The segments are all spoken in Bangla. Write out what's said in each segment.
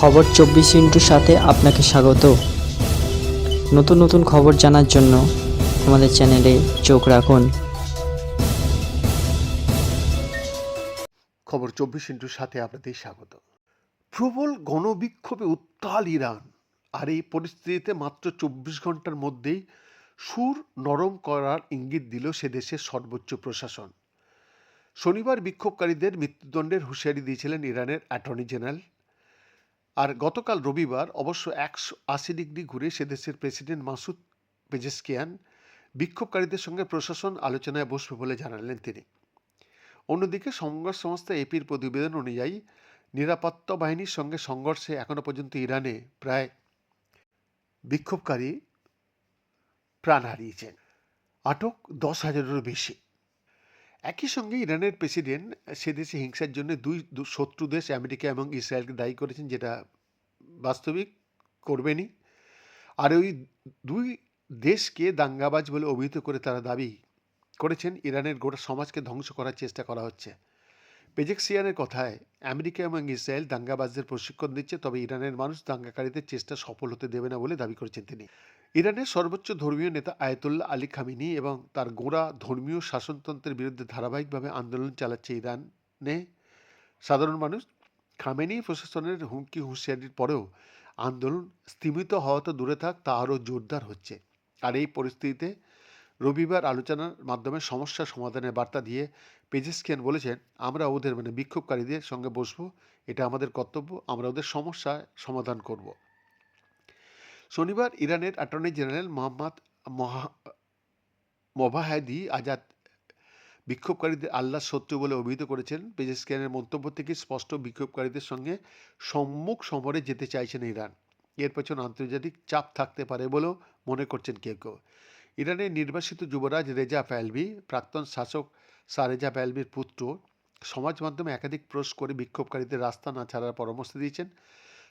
খবর চব্বিশ ইন্টুর সাথে আপনাকে স্বাগত। নতুন নতুন খবর জানার জন্য আমাদের চ্যানেলে চোখ রাখুন। খবর চব্বিশ ইন্টুর সাথে আপনাদের স্বাগত। প্রবল গণবিক্ষোভে উত্তাল ইরান। আর এই পরিস্থিতিতে মাত্র চব্বিশ ঘণ্টার মধ্যেই সুর নরম করার ইঙ্গিত দিল সে দেশের সর্বোচ্চ প্রশাসন। শনিবার বিক্ষোভকারীদের মৃত্যুদণ্ডের হুঁশিয়ারি দিয়েছিলেন ইরানের অ্যাটর্নি জেনারেল আর গতকাল রবিবার অবশ্য একশো আশি ডিগ্রি ঘুরে সে দেশের প্রেসিডেন্ট মাসুদ পেজেস্কিয়ান বিক্ষোভকারীদের সঙ্গে প্রশাসন আলোচনায় বসবে বলে জানালেন তিনি। অন্যদিকে সংবাদ সংস্থা এপির প্রতিবেদন অনুযায়ী নিরাপত্তা বাহিনীর সঙ্গে সংঘর্ষে এখনও পর্যন্ত ইরানে প্রায় বিক্ষোভকারী প্রাণ হারিয়েছেন। আটক দশ হাজারেরও বেশি। একই সঙ্গে ইরানের প্রেসিডেন্ট সে দেশে হিংসার জন্য দুই শত্রু দেশ আমেরিকা এবং ইসরায়েলকে দায়ী করেছেন, যেটা বাস্তবিক করবেনই। আর ওই দুই দেশকে দাঙ্গাবাজ বলে অভিহিত করে তারা দাবি করেছেন, ইরানের গোটা সমাজকে ধ্বংস করার চেষ্টা করা হচ্ছে। পেজেক্সিয়ানের কথায়, আমেরিকা এবং ইসরায়েল দাঙ্গাবাজদের প্রশিক্ষণ দিচ্ছে, তবে ইরানের মানুষ দাঙ্গাকারীদের চেষ্টা সফল হতে দেবে না বলে দাবি করেছেন তিনি। ইরানের সর্বোচ্চ ধর্মীয় নেতা আয়াতুল্লাহ আলী খামিনি এবং তার গোড়া ধর্মীয় শাসনতন্ত্রের বিরুদ্ধে ধারাবাহিকভাবে আন্দোলন চালাচ্ছে ইরানে সাধারণ মানুষ। খামেনি প্রশাসনের হুমকি হুঁশিয়ারির পরেও আন্দোলন স্তীমিত হওয়া তো দূরে থাক, তা আরও জোরদার হচ্ছে। আর এই পরিস্থিতিতে রবিবার আলোচনার মাধ্যমে সমস্যা সমাধানের বার্তা দিয়ে পেজেসকিয়ান বলেছেন, আমরা ওদের মানে বিক্ষোভকারীদের সঙ্গে বসবো, এটা আমাদের কর্তব্য, আমরা ওদের সমস্যা সমাধান করব। শনিবার ইরানের অ্যাটর্নি জেনারেল মোহাম্মদ মহা, মোবাহাদি আজাদ বিক্ষোভকারীদের আল্লাহ শত্রু বলে অভিহিত করেছেন। পেজেসকিয়ানের মন্তব্য থেকে স্পষ্ট, বিক্ষোভকারীদের সঙ্গে সম্মুখ সমরে যেতে চাইছেন ইরান। এর পেছন আন্তর্জাতিক চাপ থাকতে পারে বলেও মনে করছেন কেউ কেউ। ইরানের নির্বাসিত যুবরাজ রেজা প্যালভি, প্রাক্তন শাসক সারেজা প্যালভির পুত্র, সমাজ মাধ্যমে একাধিক প্রোস্ট করে বিক্ষোভকারীদের রাস্তা না ছাড়ার পরামর্শ দিয়েছেন।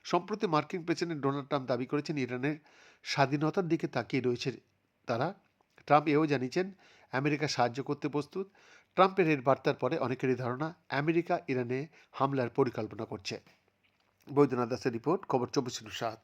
সম্প্রতি মার্কিন প্রেসিডেন্ট ডোনাল্ড ট্রাম্প দাবি করেছেন ইরানের স্বাধীনতার দিকে তাকিয়ে রয়েছে তারা। ট্রাম্প এও জানিয়েছেন, আমেরিকা সাহায্য করতে প্রস্তুত। ট্রাম্পের এর বার্তার পরে অনেকেরই ধারণা, আমেরিকা ইরানে হামলার পরিকল্পনা করছে। বৈদ্যনাথ দাসের রিপোর্ট, খবর চব্বিশ সাত।